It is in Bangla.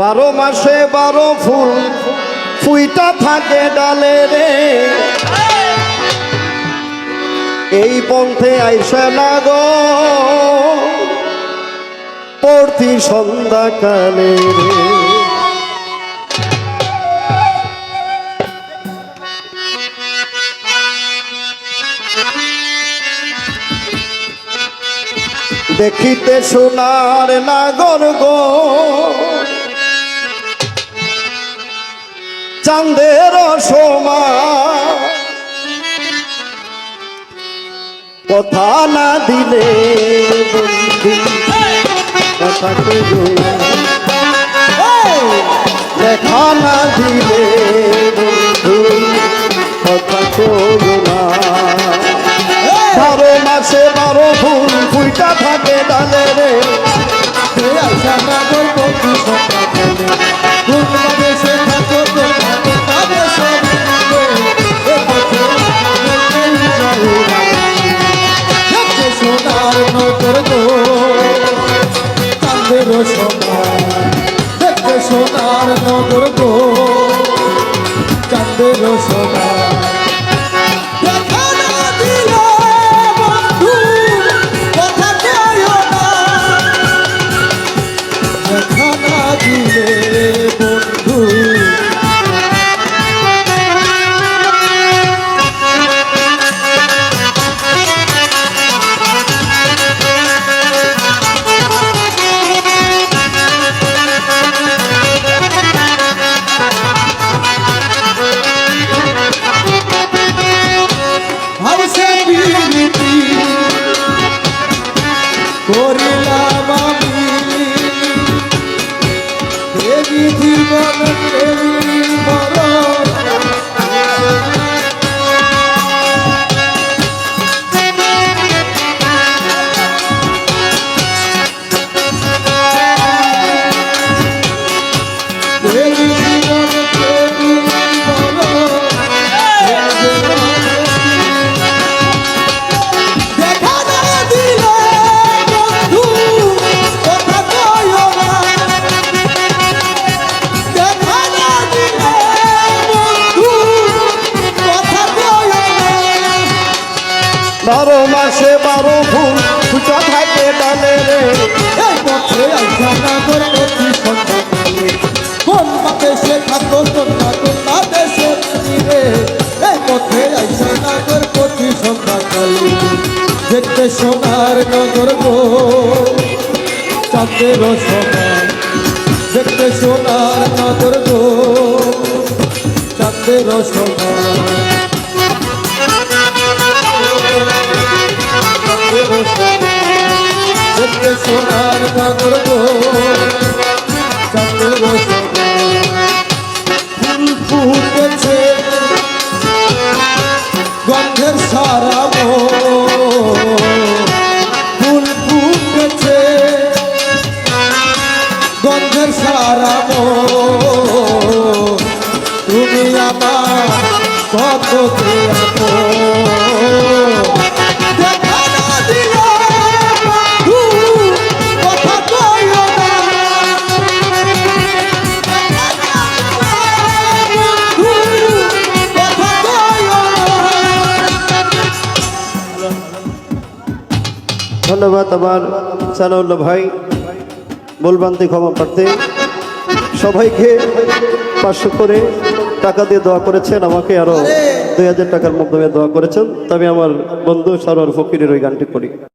বারো মাসে বারো ফুল, ফুইটা থাকে ডালে রে। এই পন্থে আইসা না গো, পড়তি সন্ধ্যাকালে রে। দেখিতে সোনার নাগর গো চাঁদের কথা না দিলে কথা না। দিলে কথা না। বারো মাসে বারো ফুল ফুইটা থাকে ডালে রে। সোনার নগর গো। জীবন বারো মাসে বারো ফুল ফুটা থাকে ডালে রে। এই পথে আইসা না করে অতি সন্ধ্যাকালে কোন পথে সে থাকো সন্ধ্যা কোন দেশে রে। এই পথে আইসা না করে অতি সন্ধ্যাকালে দেখতে সোনার নগর গো, চাঁদের সমান দেখতে সোনার নগর গো, চাঁদের সমান সোনার নগর গো চাঁদের ফুল ফুটেছে। গন্ধের সারা ফুল ফুটেছে। গন্ধের সারা তুমি আমার কত ধন্যবাদ আমার সানাউল্লা ভাই বলবান্তি ক্ষমা প্রার্থী। সবাইকে পাঁচশো করে টাকা দিয়ে দোয়া করেছেন, আমাকে আরও দুই হাজার টাকার মাধ্যমে দোয়া করেছেন। তবে আমার বন্ধু সরোয়ার ফকিরের ওই গানটি করি।